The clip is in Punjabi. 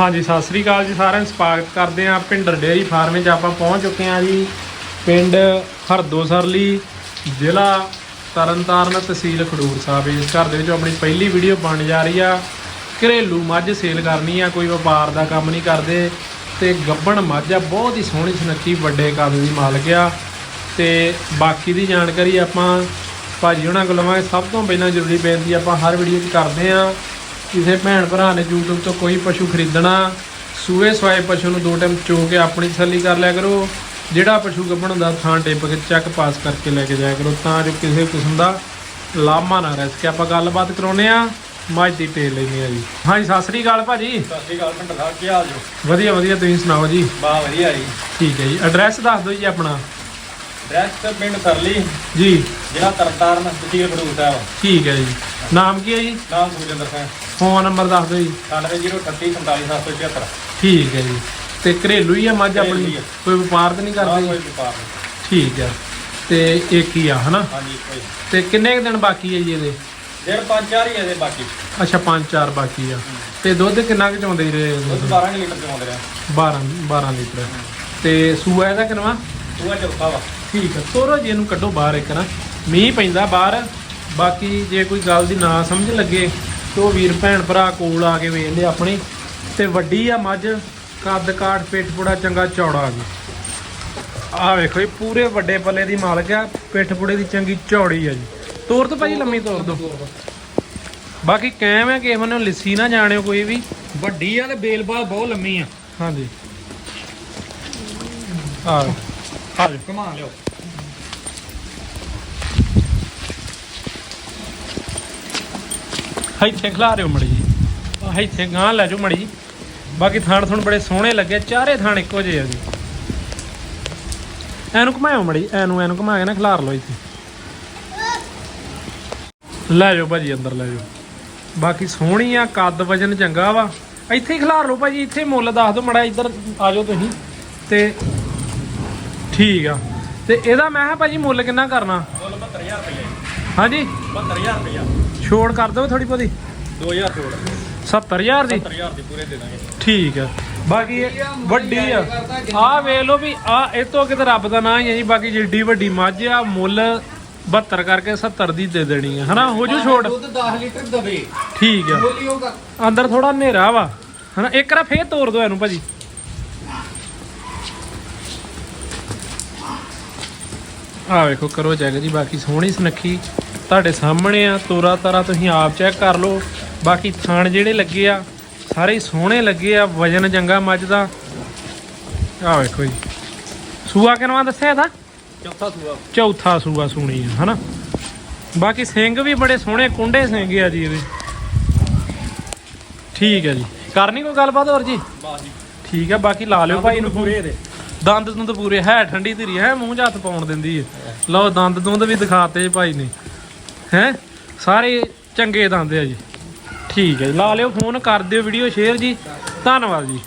ਹਾਂਜੀ, ਸਤਿ ਸ੍ਰੀ ਅਕਾਲ ਜੀ ਸਾਰਿਆਂ ਨੂੰ। ਸਵਾਗਤ ਕਰਦੇ ਹਾਂ ਪਿੰਡਰ ਡੇਅਰੀ ਫਾਰਮ ਵਿੱਚ। ਆਪਾਂ ਪਹੁੰਚ ਚੁੱਕੇ ਹਾਂ ਜੀ ਪਿੰਡ ਹਰਦੋਸਰਲੀ, ਜ਼ਿਲ੍ਹਾ ਤਰਨਤਾਰਨ, ਤਹਿਸੀਲ ਖਡੂਰ ਸਾਹਿਬ। ਇਸ ਘਰ ਦੇ ਵਿੱਚ ਆਪਣੀ ਪਹਿਲੀ ਵੀਡੀਓ ਬਣ ਜਾ ਰਹੀ ਆ। ਘਰੇਲੂ ਮੱਝ ਸੇਲ ਕਰਨੀ ਆ, ਕੋਈ ਵਪਾਰ ਦਾ ਕੰਮ ਨਹੀਂ ਕਰਦੇ ਤੇ ਗੱਬਣ ਮੱਝ ਆ, ਬਹੁਤ ਹੀ ਸੋਹਣੀ ਸੁਨੱਖੀ ਵੱਡੇ ਕੱਦ ਦੀ ਮਾਲਕ ਆ। ਤੇ ਬਾਕੀ ਦੀ ਜਾਣਕਾਰੀ ਆਪਾਂ ਭਾਜੀ ਉਹਨਾਂ ਕੋਲ ਲਵਾਂਗੇ। ਸਭ ਤੋਂ ਪਹਿਲਾਂ ਜ਼ਰੂਰੀ ਬੇਨਤੀ ਆਪਾਂ ਹਰ ਵੀਡੀਓ 'ਚ ਕਰਦੇ ਆ ਕਿਸੇ ਭੈਣ ਭਰਾ ਨੇ YouTube ਤੋਂ ਕੋਈ ਪਸ਼ੂ ਖਰੀਦਣਾ ਸੂਏ ਸਵਾਏ ਪਸ਼ੂ ਨੂੰ ਦੋ ਟਾਈਮ ਚੋ ਕੇ ਆਪਣੀ ਤਸੱਲੀ ਕਰ ਲਿਆ ਕਰੋ। ਜਿਹੜਾ ਪਸ਼ੂ ਗੱਭਣ ਦਾ ਥਾਂ ਟਿੱਪ ਕੇ ਚੈੱਕ ਪਾਸ ਕਰਕੇ ਲੈ ਕੇ ਜਾਇਆ ਕਰੋ ਤਾਂ ਜੋ ਕਿਸੇ ਕਿਸਮ ਦਾ ਲਾਮਾ ਨਾ ਰਹਿ ਸਕੇ। ਆਪਾਂ ਗੱਲਬਾਤ ਕਰਾਉਨੇ ਆ ਮੱਝ ਦੀ ਟੇਲ ਲੈਣੀ ਆ ਜੀ। ਹਾਂਜੀ ਸਤਿ ਸ੍ਰੀ ਅਕਾਲ ਭਾਜੀ। ਸਤਿ ਸ਼੍ਰੀ ਅਕਾਲ ਪਿੰਡ ਸਾਹਿਬ ਕੀ ਹਾਲ ਜੋ ਵਧੀਆ ਵਧੀਆ ਤੁਸੀਂ ਸੁਣਾਓ ਜੀ? ਬਾ ਵਧੀਆ ਜੀ। ਠੀਕ ਹੈ ਜੀ। ਐਡਰੈਸ ਦੱਸ ਦਿਓ ਜੀ ਆਪਣਾ। ਡਰੈਸ ਪਿੰਡ ਸਰਲੀ। ਜੀ। ਜ਼ਿਲ੍ਹਾ ਤਰਨਤਾਰਨ ਤਹਿਸੀਲ ਖਡੂਰ ਸਾਹਿਬ। ਠੀਕ ਹੈ ਜੀ। ਨਾਮ ਕੀ ਹੈ ਜੀ? ਨਾਮ ਸੁਖਜਿੰਦਰ ਸਿੰਘ। ਫੋਨ ਨੰਬਰ ਦੱਸ ਦਿਓ ਜੀ। 9803847776 ਠੀਕ ਹੈ ਜੀ। ਤੇ ਘਰੇਲੂ ਹੀ ਆ ਮੱਝ ਘਰੇਲੂ ਆਪਣੀ? ਹੀ ਆ। ਕੋਈ ਵਪਾਰ ਤਾਂ ਨਹੀਂ ਕਰਦੇ? ਕੋਈ ਵਪਾਰ ਨਹੀਂ। ਠੀਕ ਹੈ ਤੇ ਇੱਕ ਹੀ ਆ ਹਨਾ? ਹਾਂਜੀ ਕੋਈ ਤੇ ਕਿੰਨੇ ਕੁ ਦਿਨ ਬਾਕੀ ਹੈ ਜੀ ਇਹਦੇ? ਡੇਢ ਪੰਜ ਚਾਰ ਹੀ ਇਹਦੇ ਬਾਕੀ। ਅੱਛਾ 5-4 ਬਾਕੀ ਆ। ਤੇ ਦੁੱਧ ਕਿੰਨਾ ਕੁ ਚੋਂਦੇ ਰਹੇ ਦੁੱਧ 12 ਲੀਟਰ ਚੋਂਦੇ ਰਿਹਾ। 12 12 ਲੀਟਰ। ਤੇ ਸੂਆ ਇਹਦਾ ਕਿੰਨਾ? ਤੂੰ ਚੌਥਾ ਵਾ। ਠੀਕ ਹੈ ਤੋਰੋ ਜੀ ਇਹਨੂੰ ਕੱਢੋ ਬਾਹਰ ਇੱਕ ਨਾ। ਮੀਂਹ ਪੈਂਦਾ ਬਾਹਰ। ਬਾਕੀ ਜੇ ਕੋਈ ਗੱਲ ਦੀ ਨਾ ਸਮਝ ਲੱਗੇ ਤੇ ਉਹ ਵੀਰ ਭੈਣ ਭਰਾ ਕੋਲ ਆ ਕੇ ਲਿਆ ਆਪਣੀ। ਤੇ ਵੱਡੀ ਆ ਮੱਝ ਕੱਦ ਕਾਠ ਪੇਟ ਪੁੜਾ ਚੰਗਾ ਚੌੜਾ ਆ ਜੀ ਆਹ ਵੇਖੋ ਇਹ ਪੂਰੇ ਵੱਡੇ ਪੱਲੇ ਦੀ ਮਾਲਕ ਆ ਪਿੱਠ ਪੁੜੇ ਦੀ ਚੰਗੀ ਚੌੜੀ ਆ ਜੀ। ਤੋਰ ਤੋਂ ਭਾਜੀ ਲੰਮੀ ਤੋਰ ਦੋ। ਬਾਕੀ ਕਾਇਮ ਹੈ ਕਿ ਮੈਨੂੰ ਲਿੱਸੀ ਨਾ ਜਾਣਿਓ ਕੋਈ ਵੀ। ਵੱਡੀ ਆ ਤੇ ਬੇਲਬਾਲ ਬਹੁਤ ਲੰਮੀ ਆ। ਹਾਂਜੀ। ਆ। ਹਾਂ ਘੁਮਾ ਲਿਓ ਇੱਥੇ ਖਿਲਾ ਰਿਓ ਮੜੀ ਜੀ। ਆਹ ਇੱਥੇ ਗਾਂ ਲੈ ਜਾਓ ਮੜੀ ਜੀ। ਬਾਕੀ ਥਾਣ ਥੁਣ ਬੜੇ ਸੋਹਣੇ ਲੱਗੇ, ਚਾਰੇ ਥਾਣ ਇੱਕੋ ਜਿਹੇ ਆ ਜੀ। ਐਨੂੰ ਘੁਮਾਇਓ ਮੜੀ ਐਨੂੰ ਐਨੂੰ ਘੁਮਾ ਕੇ ਨਾ ਖਿਲਾਰ ਲਓ ਇੱਥੇ। ਲੈ ਜਾਓ ਭਾਜੀ, ਅੰਦਰ ਲੈ ਜਾਓ। ਬਾਕੀ ਸੋਹਣੀ ਆ, ਕੱਦ ਵਜਨ ਚੰਗਾ ਵਾ। ਇੱਥੇ ਹੀ ਖਿਲਾਰ ਲਓ ਭਾਜੀ, ਇੱਥੇ ਮੁੱਲ ਦੱਸ ਦਿਓ ਮੜਾ, ਇੱਧਰ ਆ ਜਾਓ ਤੁਸੀਂ। ਤੇ ਠੀਕ ਆ। ਤੇ ਇਹਦਾ ਮੈਂ ਕਿਹਾ ਭਾਜੀ ਮੁੱਲ ਕਿੰਨਾ ਕਰਨਾ? ਮੁੱਲ 72000 ਰੁਪਏ। ਹਾਂਜੀ। 72000 ਰੁਪਏ ਛੋੜ ਕਰ ਦਿਓ ਥੋੜੀ ਬਹੁਤੀ। 2000 ਛੋੜ। 70000 ਦੀ? 70000 ਦੀ ਪੂਰੇ ਦੇ ਦਾਂਗੇ। ਠੀਕ ਆ। ਬਾਕੀ ਇਹ ਵੱਡੀ ਆ। ਆ ਵੇਖ ਲਓ ਵੀ ਆ ਇਹ ਤੋਂ ਕਿਤੇ ਰੱਬ ਦਾ ਨਾਂ ਹੀ ਹੈ ਜੀ। ਬਾਕੀ ਜਿੱਡੀ ਵੱਡੀ ਮੱਝ ਆ ਮੁੱਲ 72 ਕਰਕੇ 70 ਦੀ ਦੇ ਦੇਣੀ ਆ। ਹਨਾ ਹੋ ਜੂ ਛੋੜ? ਦੁੱਧ 10 ਲੀਟਰ ਦਵੇ। ਠੀਕ ਆ। ਅੰਦਰ ਥੋੜਾ ਹਨੇਰਾ ਵਾ। ਹਨਾ ਇੱਕ ਰਾ ਫੇਰ ਤੋੜ ਦੋ ਇਹਨੂੰ ਭਾਜੀ। ਆ ਵੇਖੋ ਕਰੋ ਚੈੱਕ ਜੀ ਬਾਕੀ ਸੋਹਣੀ ਸੁਨੱਖੀ ਤੁਹਾਡੇ ਸਾਹਮਣੇ ਆ ਤੋਰਾ ਤਾਰਾ ਤੁਸੀਂ ਆਪ ਚੈੱਕ ਕਰ ਲਓ। ਬਾਕੀ ਥਾਣ ਜਿਹੜੇ ਲੱਗੇ ਆ ਸਾਰੇ ਸੋਹਣੇ ਲੱਗੇ ਆ ਵਜਨ ਜੰਗਾ ਮੱਝ ਦਾ। ਆ ਵੇਖੋ ਜੀ। ਸੂਆ ਕਿਨਵਾ ਦੱਸਿਆ ਇਹਦਾ? ਚੌਥਾ ਸੂਆ। ਚੌਥਾ ਸੂਆ ਸੁਣੀ ਆ ਹਨਾ? ਬਾਕੀ ਸਿੰਘ ਵੀ ਬੜੇ ਸੋਹਣੇ ਕੁੰਡੇ ਸਿੰਘ ਆ ਜੀ ਇਹਦੇ। ਠੀਕ ਹੈ ਜੀ। ਕਰਨੀ ਕੋਈ ਗੱਲਬਾਤ ਹੋਰ ਜੀ? ਬਾਸ ਜੀ। ਠੀਕ ਹੈ ਬਾਕੀ ਲਾ ਲਿਓ ਭਾਈ ਨੂੰ ਪੂਰੇ ਦੇ। ਦੰਦ ਦੁੰਦ ਪੂਰੇ ਹੈ, ਠੰਡੀ ਧੀਰੀ ਹੈ, ਮੂੰਹ 'ਚ ਹੱਥ ਪਾਉਣ ਦਿੰਦੀ ਹੈ ਲਓ, ਦੰਦ ਦੁੰਦ ਵੀ ਦਿਖਾਤੇ ਭਾਈ ਨੇ। ਹੈ? ਸਾਰੇ ਚੰਗੇ ਦੰਦ ਆ ਜੀ। ਠੀਕ ਹੈ ਜੀ। ਲਾ ਲਿਓ ਫੋਨ, ਕਰ ਦਿਓ ਵੀਡੀਓ ਸ਼ੇਅਰ ਜੀ। ਧੰਨਵਾਦ ਜੀ।